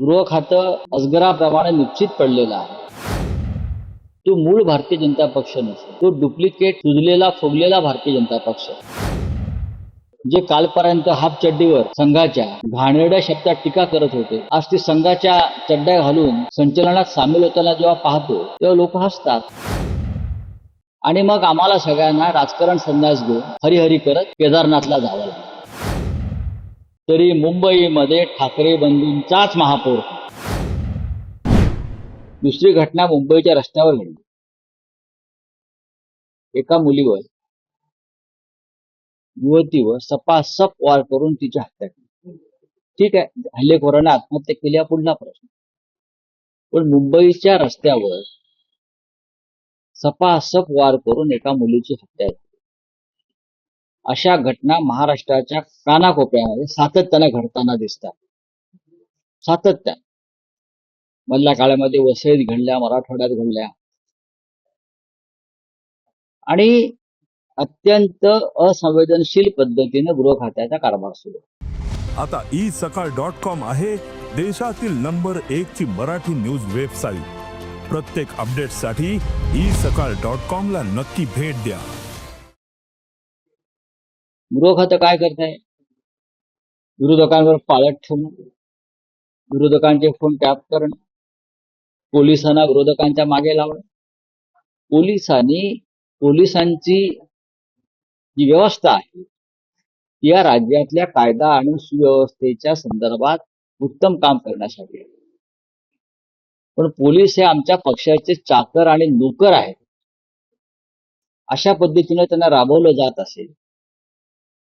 गृह खातं अजगराप्रमाणे निश्चित पडलेलं आहे. तो मूळ भारतीय जनता पक्ष नसतो. तो डुप्लिकेट सुजलेला फुगलेला भारतीय जनता पक्ष. जे कालपर्यंत हाफ चड्डीवर संघाच्या घाणेरड्या शब्दात टीका करत होते आज ते संघाच्या चड्ड्या घालून संचलनात सामील होताना जेव्हा पाहतो तेव्हा लोक हसतात. आणि मग आम्हाला सगळ्यांना राजकारण संन्यास घेऊन हरिहरी करत केदारनाथला जावं लागलं. तरी मुंबईमध्ये ठाकरे बंधूंचाच महापौर. दुसरी घटना मुंबईच्या रस्त्यावर घडली. एका मुलीवर युवतीवर सपासप वार करून तिची हत्या केली. ठीक आहे हल्लेखोरांना आत्महत्या केली हा पुढला प्रश्न. पण मुंबईच्या रस्त्यावर सपासप वार करून एका मुलीची हत्या अशा घटना महाराष्ट्राच्या कानाकोपऱ्यामध्ये सातत्याने घडताना दिसतात. सातत्याने मधल्या काळामध्ये वसईत घडल्या मराठवाड्यात घडल्या. आणि अत्यंत असंवेदनशील पद्धतीने गृह खात्याचा कारभार सुरू. आता ई सकाळ डॉट कॉम आहे देशातील नंबर एक ची मराठी न्यूज वेबसाईट. प्रत्येक अपडेटसाठी ई सकाळ डॉट कॉम ला नक्की भेट द्या. गृह काय करत आहे विरोधकांवर पाळत ठेवणं. विरोधकांचे फोन टॅप करणं. पोलिसांना विरोधकांच्या मागे लावणं. पोलिसांनी पोलिसांची जी व्यवस्था आहे या राज्यातल्या कायदा आणि सुव्यवस्थेच्या संदर्भात उत्तम काम करण्यासाठी. पण पोलीस हे आमच्या पक्षाचे चाकर आणि नोकर आहेत. अशा पद्धतीने त्यांना राबवलं जात असेल.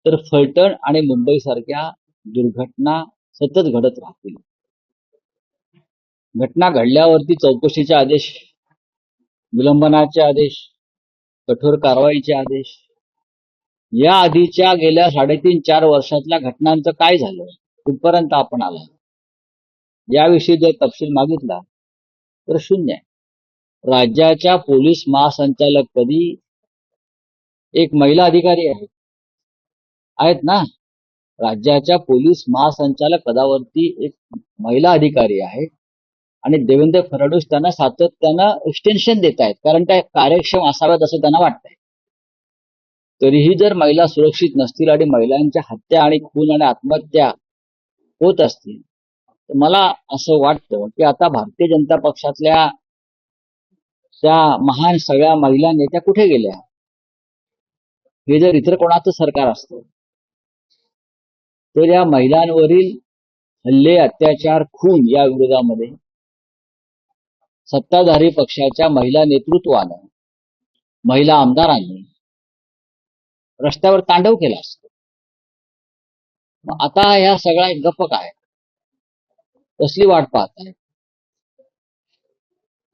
तर फलटण आणि मुंबई सारख्या दुर्घटना सतत घडत राहतील. घटना घडल्यावरती चौकशीचे आदेश विलंबनाचे आदेश कठोर कारवाईचे आदेश. या आधीच्या गेल्या साडेतीन चार वर्षातल्या घटनांचं काय झालं कुठपर्यंत आपण आला याविषयी जर तपशील मागितला तर शून्य आहे. राज्याच्या पोलीस महासंचालक पदी एक महिला अधिकारी आहे आहेत ना? राज्याच्या पोलीस महासंचालक पदावरती एक महिला अधिकारी आहे. आणि देवेंद्र फडणवीस त्यांना सातत्यानं एक्सटेन्शन देत आहेत. कारण त्या कार्यक्षम असाव्यात असं त्यांना वाटतंय. तरीही जर महिला सुरक्षित नसतील आणि महिलांच्या हत्या आणि खून आणि आत्महत्या होत असतील तर मला असं वाटतं की आता भारतीय जनता पक्षातल्या त्या महान सगळ्या महिला नेत्या कुठे गेल्या? हे जर इतर कोणाचं सरकार असतं तर या महिलांवरील हल्ले अत्याचार खून या विरोधामध्ये सत्ताधारी पक्षाच्या महिला नेतृत्वानं महिला आमदारांनी रस्त्यावर तांडव केला असतो. आता ह्या सगळ्या गप्प काय? कसली वाट पाहताय?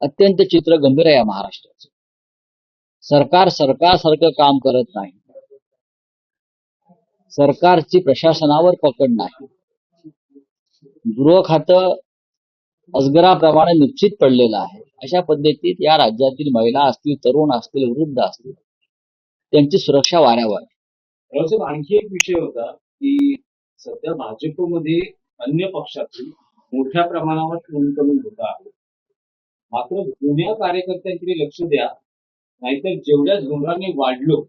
अत्यंत चित्र गंभीर आहे या महाराष्ट्राचं. सरकार सरकारसारखं काम करत नाही. सरकारची प्रशासनावर पकड नाही. गृह खातं अजगराप्रमाणे निश्चित पडलेलं आहे. अशा पद्धतीत या राज्यातील महिला असतील तरुण असतील वृद्ध असतील त्यांची सुरक्षा वाऱ्यावर. आणखी एक विषय होता की सध्या भाजपमध्ये अन्य पक्षातून मोठ्या प्रमाणावर खून कमी होत आहे मात्र जुन्या कार्यकर्त्यांकडे लक्ष द्या नाहीतर जेवढ्या जोराने वाढलो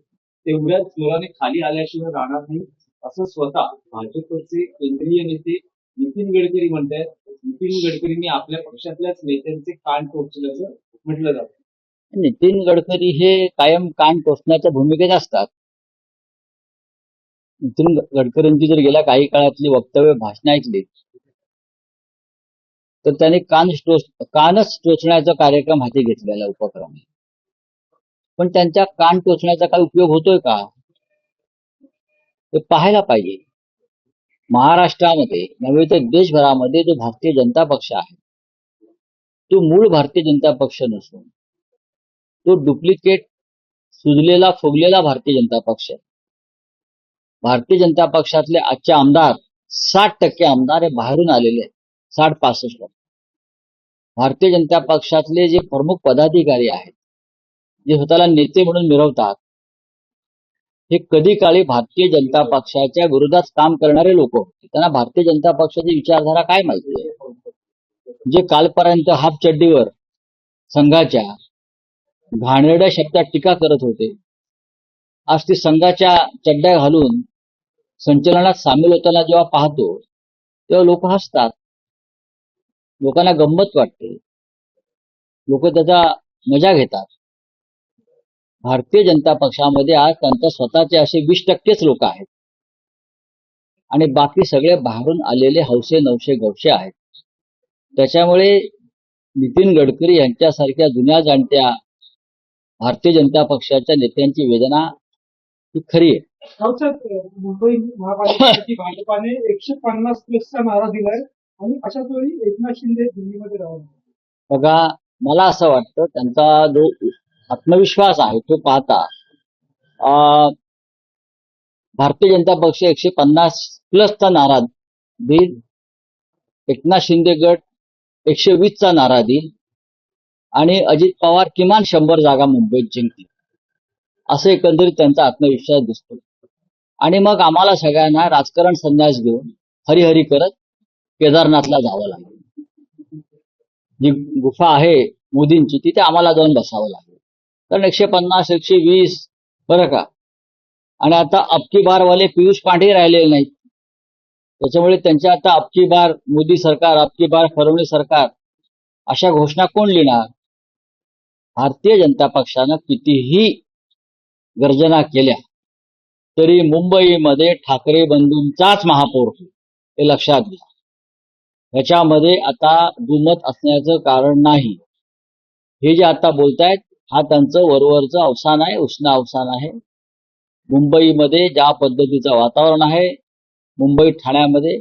तेवढ्याच जोराने खाली आल्याशिवाय राहणार नाही. असं स्वतः भाजपचे केंद्रीय नेते नितीन गडकरी म्हणतात नितीन गडकरींनी आपल्या पक्षातल्याच नेत्यांचे कान टोचल्याचं म्हटलं जात. नितीन गडकरी हे कायम कान टोचण्याच्या भूमिकेत असतात. नितीन गडकरींची जर गेल्या काही काळातली वक्तव्य भाषण ऐकली तर त्यांनी कान टोच कानच टोचण्याचा कार्यक्रम हाती घेतलेला उपक्रम. आहे. पण त्यांच्या कान टोचण्याचा काही उपयोग होतोय का? ते पाहायला पाहिजे. महाराष्ट्रामध्ये नव्हे तर देशभरामध्ये जो भारतीय जनता पक्ष आहे तो मूळ भारतीय जनता पक्ष नसून तो डुप्लिकेट सुजलेला फुगलेला भारतीय जनता पक्ष आहे. भारतीय जनता पक्षातले आजचे आमदार साठ टक्के आमदार हे बाहेरून आलेले आहेत. साठ पासष्ट भारतीय जनता पक्षातले जे प्रमुख पदाधिकारी आहेत जे स्वतःला नेते म्हणून मिरवतात. हे कधी काळी भारतीय जनता पक्षाच्या विरोधात काम करणारे लोक होते. त्यांना भारतीय जनता पक्षाची विचारधारा काय माहिती आहे? जे कालपर्यंत हाफ चड्डीवर संघाच्या घाणेरड्या शब्दात टीका करत होते आज ती संघाच्या चड्ड्या घालून संचलनात सामील होताना जेव्हा पाहतो तेव्हा लोक हसतात. लोकांना गंमत वाटते. लोक त्याचा मजा घेतात. भारतीय जनता पक्षामध्ये आज त्यांच्या स्वतःचे असे वीस टक्केच लोक आहेत. आणि बाकी सगळे बाहेरून आलेले हौसे नवशे गवशे आहेत. त्याच्यामुळे नितीन गडकरी यांच्यासारख्या जुन्या जाणत्या भारतीय जनता पक्षाच्या नेत्यांची वेदना ही खरी आहे. मुंबई महापालिकेसाठी भाजपाने एकशे पन्नास प्लसचा नारा दिलाय आणि अशाच वेळी एकनाथ शिंदे दिल्लीमध्ये राहणार बघा मला असं वाटतं त्यांचा जो आत्मविश्वास आहे तो पाहता. अं, भारतीय जनता पक्ष एकशे पन्नास प्लसचा नारा देईल. एकनाथ शिंदे गट एकशे वीसचा नारा देईल. आणि अजित पवार किमान शंभर जागा मुंबईत जिंकतील. असं एकंदरीत त्यांचा आत्मविश्वास दिसतो. आणि मग आम्हाला सगळ्यांना राजकारण संन्यास घेऊन हरिहरी करत केदारनाथला जावं लागेल. जी गुफा आहे मोदींची तिथे आम्हाला जाऊन बसावं लागेल. कारण एकशे पन्नास एकशे वीस बरं का? आणि आता अबकी बारवाले पियुष पांडे राहिलेले नाहीत. त्याच्यामुळे त्यांच्या आता अबकी बार मोदी सरकार अबकी बार फडणवीस सरकार अशा घोषणा कोण लिहिणार? भारतीय जनता पक्षानं कितीही गर्जना केल्या तरी मुंबईमध्ये ठाकरे बंधूंचाच महापौर हे लक्षात घ्या. ह्याच्यामध्ये आता दुमत असण्याचं कारण नाही. हे जे आता बोलतायत हा त्यांचं वरवरचं अवसान आहे उष्ण अवसान आहे. मुंबईमध्ये ज्या पद्धतीचं वातावरण आहे मुंबई ठाण्यामध्ये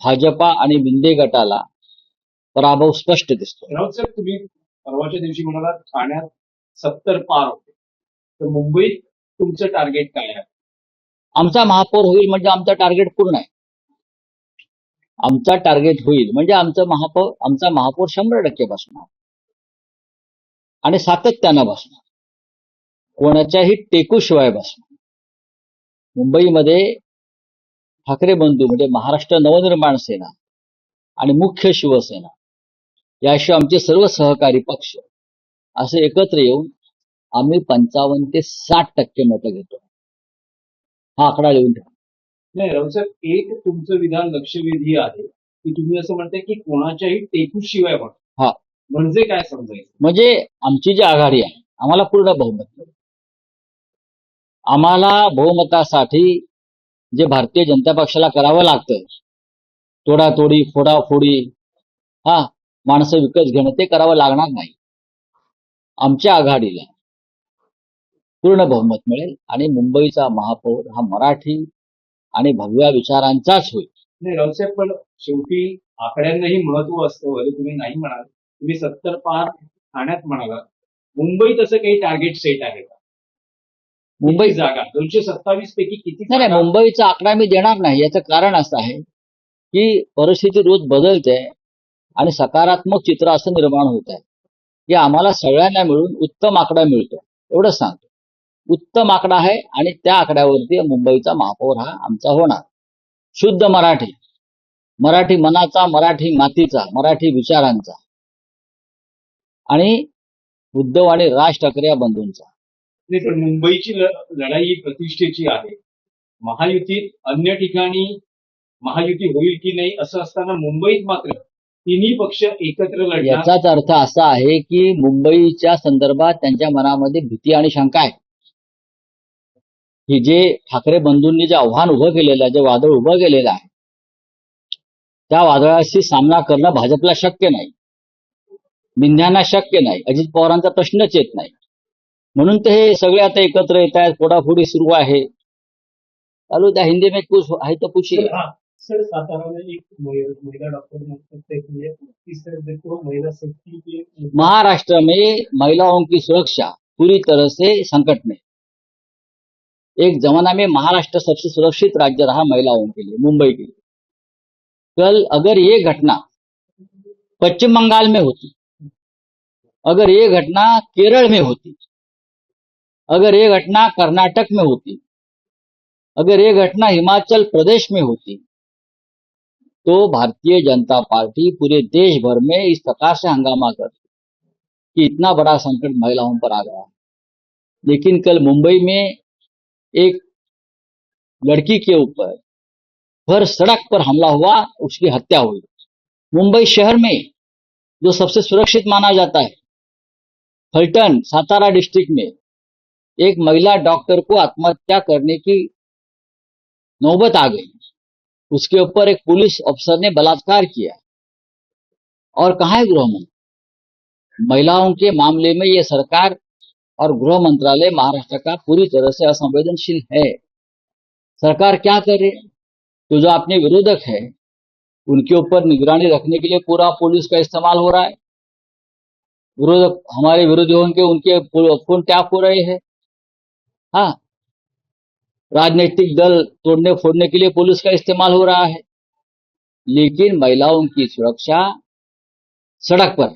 भाजपा आणि मिंदे गटाला पराभव स्पष्ट दिसतो तुम्ही परवाच्या दिवशी म्हणाला ठाण्यात सत्तर पार होते. तर मुंबईत तुमचं टार्गेट काय आहे? आमचा महापौर होईल म्हणजे आमचं टार्गेट पूर्ण आहे. आमचा टार्गेट होईल म्हणजे आमचं महापौर आमचा महापौर शंभर टक्के बसणार. आणि सातत्यानं बसणार कोणाच्याही टेकूशिवाय बसणार मुंबईमध्ये ठाकरे बंधू म्हणजे महाराष्ट्र नवनिर्माण सेना आणि मुख्य शिवसेना याशिवाय आमचे सर्व सहकारी पक्ष असे एकत्र येऊन आम्ही पंचावन्न ते साठ टक्के मतं घेतो. हा आकडा लिहून ठेवा. नाही रावसाहेब एक तुमचं विधान लक्षवेधी आहे. की तुम्ही असं म्हणताय की कोणाच्याही टेकूशिवाय हा. म्हणजे काय समजायचं? म्हणजे आमची जी आघाडी आहे आम्हाला पूर्ण बहुमत मिळेल. आम्हाला बहुमतासाठी जे भारतीय जनता पक्षाला करावं लागतं तोडातोडी फोडाफोडी हा माणसं विकत घेणं ते करावं लागणार नाही. आमच्या आघाडीला पूर्ण बहुमत मिळेल आणि मुंबईचा महापौर हा मराठी आणि भगव्या विचारांचाच होईल. नाही रावसाहेब पण शेवटी आकड्यांनाही महत्त्व असतं तुम्ही नाही म्हणाल. तुम्ही सत्तर पार ठाण्यात म्हणाला मुंबईत असं काही टार्गेट सेट आहे का? मुंबई जागा. दोनशे सत्तावीस पैकी किती नाही? मुंबईचा आकडा मी देणार नाही. याचं कारण असं आहे की परिस्थिती रोज बदलते आणि सकारात्मक चित्र असं निर्माण होत आहे. की आम्हाला सगळ्यांना मिळून उत्तम आकडा मिळतो. एवढंच सांगतो. उत्तम आकडा आहे आणि त्या आकड्यावरती मुंबईचा महापौर हा आमचा होणार. शुद्ध मराठी. मराठी मनाचा मराठी मातीचा मराठी विचारांचा. आणि उद्धव आणि राज ठाकरे या बंधूंचा. पण मुंबईची लढाई प्रतिष्ठेची आहे. महायुतीत अन्य ठिकाणी महायुती होईल की नाही असं असताना मुंबईत मात्र तिन्ही पक्ष एकत्र याचाच अर्थ असा आहे की मुंबईच्या संदर्भात त्यांच्या मनामध्ये भीती आणि शंका आहे. की जे ठाकरे बंधूंनी जे आव्हान उभं केलेलं आहे जे वादळ उभं केलेलं आहे त्या वादळाशी सामना करणं भाजपला शक्य नाही. मिंध्यांना शक्य नाही अजित पवारांचा प्रश्नच येत नाही. म्हणून ते हे सगळे आता एकत्र येत आहेत फोडाफोडी सुरू आहे. चालू त्या हिंदी में कुछ आहे तो कुछ सर सातारा में एक महिला डॉक्टर महाराष्ट्र में महिलाओं की सुरक्षा पूरी तरह से संकट में। एक जमाना में महाराष्ट्र सबसे सुरक्षित राज्य रहा महिलाओं के लिए मुंबई के लिए। कल अगर ये घटना पश्चिम बंगाल में होती अगर ये घटना केरल में होती, अगर ये घटना कर्नाटक में होती, अगर ये घटना हिमाचल प्रदेश में होती तो भारतीय जनता पार्टी पूरे देश भर में इस प्रकार से हंगामा कर कि इतना बड़ा संकट महिलाओं पर आ गया लेकिन कल मुंबई में एक लड़की के ऊपर भर सड़क पर हमला हुआ, उसकी हत्या हुई। मुंबई शहर में, जो सबसे सुरक्षित माना जाता है। फलटन सातारा डिस्ट्रिक्ट में एक महिला डॉक्टर को आत्महत्या करने की नौबत आ गई। उसके ऊपर एक पुलिस अफसर ने बलात्कार किया। और कहा है गृह मंत्री? महिलाओं के मामले में ये सरकार और गृह मंत्रालय महाराष्ट्र का पूरी तरह से असंवेदनशील है। सरकार क्या करे? तो जो अपने विरोधक है, उनके ऊपर निगरानी रखने के लिए पूरा पुलिस का इस्तेमाल हो रहा है। विरोधक हमारे विरोधियों के उनके फ़ोन टैप हो रहे हैं। हाँ। राजनीतिक दल तोड़ने फोड़ने के लिए पुलिस का इस्तेमाल हो रहा है। लेकिन महिलाओं की सुरक्षा सड़क पर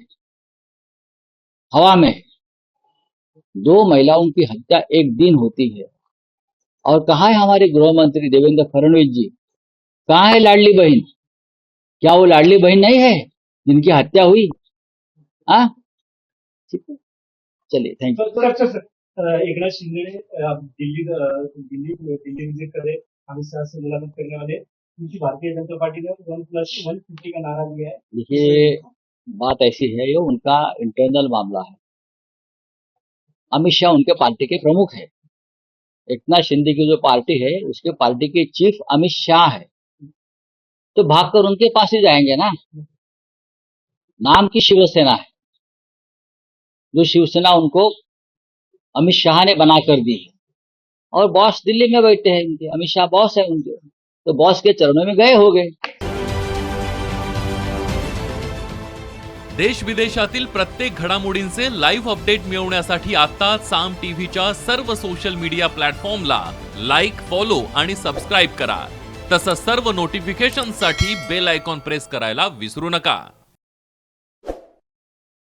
हवा में दो महिलाओं की हत्या एक दिन होती है। और कहा है हमारे गृह मंत्री देवेंद्र फडणवीस जी? कहा है लाडली बहन? क्या वो लाडली बहन नहीं है जिनकी हत्या हुई? हाँ? ठीक है। चलिए thank you sir sir sir Eknath Shinde ने दिल्ली दिल्ली दिल्ली विज़िट करे अमित शाह से मुलाकात करने वाले। उनकी भारतीय जनता पार्टी ने वन प्लस वन फिफ्टी का नारा दिया है। देखिए बात ऐसी है ये उनका इंटरनल मामला है। अमित शाह उनके पार्टी के प्रमुख है। एकनाथ शिंदे की जो पार्टी है उसके पार्टी के चीफ अमित शाह है। तो भागकर उनके पास ही जाएँगे ना। नाम की शिवसेना है। जो शिवसेना उनको अमित शाह ने बना कर दी और बॉस दिल्ली में बैठे हैं इनके अमित शाह बॉस है उनके तो बॉस के चरणों में गए हो गए। देश विदेशातील प्रत्येक घडामोडींचे लाईव्ह अपडेट मिळवण्यासाठी आता साम टीव्हीच्या सर्व सोशल मीडिया प्लॅटफॉर्मला लाईक फॉलो आणि सबस्क्राईब करा. तसंच सर्व नोटिफिकेशनसाठी बेल आयकॉन प्रेस करायला विसरू नका.